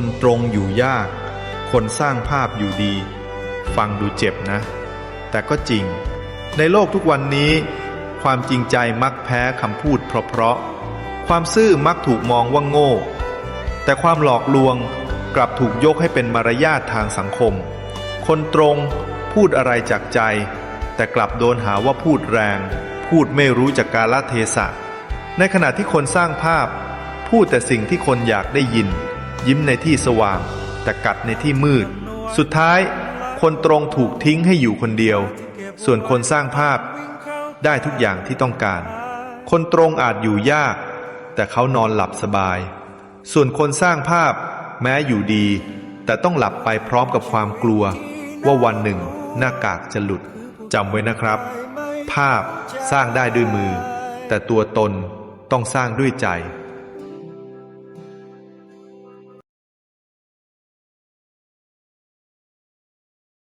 คนตรงอยู่ยาก คนสร้างภาพอยู่ดี ฟังดูเจ็บนะ แต่ก็จริง ในโลกทุกวันนี้ ความจริงใจมักแพ้คำพูดเพราะๆความซื่อมักถูกมองว่าโง่ แต่ความหลอกลวงกลับถูกยกให้เป็นมารยาททางสังคม คนตรงพูดอะไรจากใจ แต่กลับโดนหาว่าพูดแรง พูดไม่รู้จักกาลเทศะ ในขณะที่คนสร้างภาพ พูดแต่สิ่งที่คนอยากได้ยิน ยิ้มในที่สว่าง แต่กัดในที่มืด สุดท้าย คนตรงถูกทิ้งให้อยู่คนเดียว ส่วนคนสร้างภาพ ได้ทุกอย่างที่ต้องการ คนตรงอาจอยู่ยาก แต่เขานอนหลับสบาย ส่วนคนสร้างภาพ แม้อยู่ดี แต่ต้องหลับไปพร้อมกับความกลัว ว่าวันหนึ่ง หน้ากากจะหลุดจำไว้นะครับ ภาพสร้างได้ด้วยมือ แต่ตัวตนต้องสร้างด้วยใจ